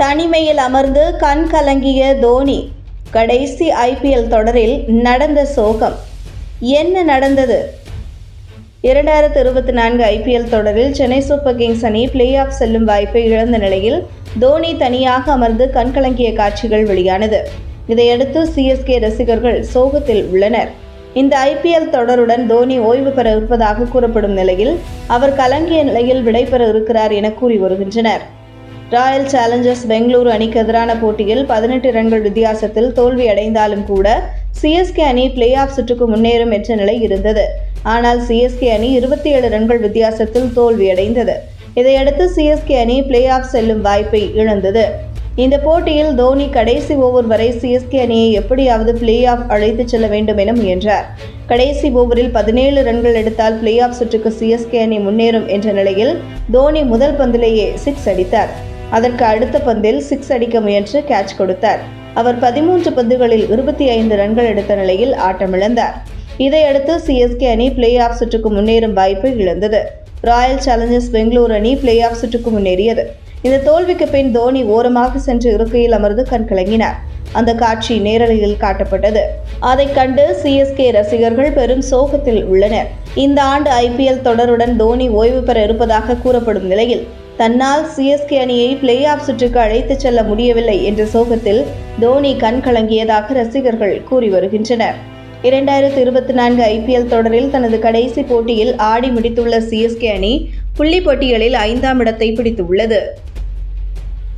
தனிமையில் அமர்ந்து கண் கலங்கிய தோனி கடைசி ஐபிஎல் தொடரில் நடந்த சோகம். என்ன நடந்தது? இரண்டாயிரத்து இருபத்தி நான்கு ஐபிஎல் தொடரில் சென்னை சூப்பர் கிங்ஸ் அணி பிளே ஆஃப் செல்லும் வாய்ப்பை இழந்த நிலையில் தோனி தனியாக அமர்ந்து கண்கலங்கிய காட்சிகள் வெளியானது. இதையடுத்து சிஎஸ்கே ரசிகர்கள் சோகத்தில் உள்ளனர். இந்த ஐபிஎல் தொடருடன் தோனி ஓய்வு பெற இருப்பதாக கூறப்படும் நிலையில் அவர் கலங்கிய நிலையில் விடைபெற இருக்கிறார் என கூறி வருகின்றனர். ராயல் சேலஞ்சர்ஸ் பெங்களூரு அணிக்கு எதிரான போட்டியில் பதினெட்டு ரன்கள் வித்தியாசத்தில் தோல்வி அடைந்தாலும் கூட சிஎஸ்கே அணி பிளே ஆஃப் சுற்றுக்கு முன்னேறும் என்ற நிலை இருந்தது. ஆனால் சிஎஸ்கே அணி இருபத்தி ஏழு ரன்கள் வித்தியாசத்தில் தோல்வியடைந்தது இதையடுத்து சிஎஸ்கே அணி பிளே ஆஃப் செல்லும் வாய்ப்பை இழந்தது. இந்த போட்டியில் தோனி கடைசி ஓவர் வரை சிஎஸ்கே அணியை எப்படியாவது பிளே ஆஃப் அழைத்துச் செல்ல வேண்டும் என முயன்றார். கடைசி ஓவரில் பதினேழு ரன்கள் எடுத்தால் பிளே ஆஃப் சுற்றுக்கு சிஎஸ்கே அணி முன்னேறும் என்ற நிலையில் தோனி முதல் பந்திலேயே சிக்ஸ் அடித்தார். அதற்கு அடுத்த பந்தில் சிக்ஸ் அடிக்க முயன்று கேட்ச் கொடுத்தார். அவர் பதிமூன்று பந்துகளில் இருபத்தி ஐந்து ரன்கள் எடுத்த நிலையில் ஆட்டமிழந்தார். இதையடுத்து சிஎஸ்கே அணி பிளே ஆஃப் சுற்றுக்கு முன்னேறும் வாய்ப்பை இழந்தது. ராயல் சேலஞ்சர்ஸ் பெங்களூரு அணி பிளே ஆஃப் சுற்றுக்கு முன்னேறியது. இந்த தோல்விக்கு பின் தோனி ஓரமாக சென்று இருக்கையில் அமர்ந்து கண்கலங்கினார் அந்த காட்சி நேரலையில் காட்டப்பட்டது. அதை கண்டு சிஎஸ்கே ரசிகர்கள் பெரும் சோகத்தில் உள்ளனர். இந்த ஆண்டு ஐபிஎல் தொடருடன் தோனி ஓய்வு பெற இருப்பதாக கூறப்படும் நிலையில் தன்னால் சிஎஸ்கே அணியை பிளே ஆஃப் சுற்றுக்கு அழைத்துச் செல்ல முடியவில்லை என்ற சோகத்தில் தோனி கண் கலங்கியதாக ரசிகர்கள் கூறி வருகின்றனர். இரண்டாயிரத்து இருபத்தி நான்கு ஐபிஎல் தொடரில் தனது கடைசி போட்டியில் ஆடி முடித்துள்ள சிஎஸ்கே அணி புள்ளி பட்டியலில் ஐந்தாம் இடத்தை பிடித்துள்ளது.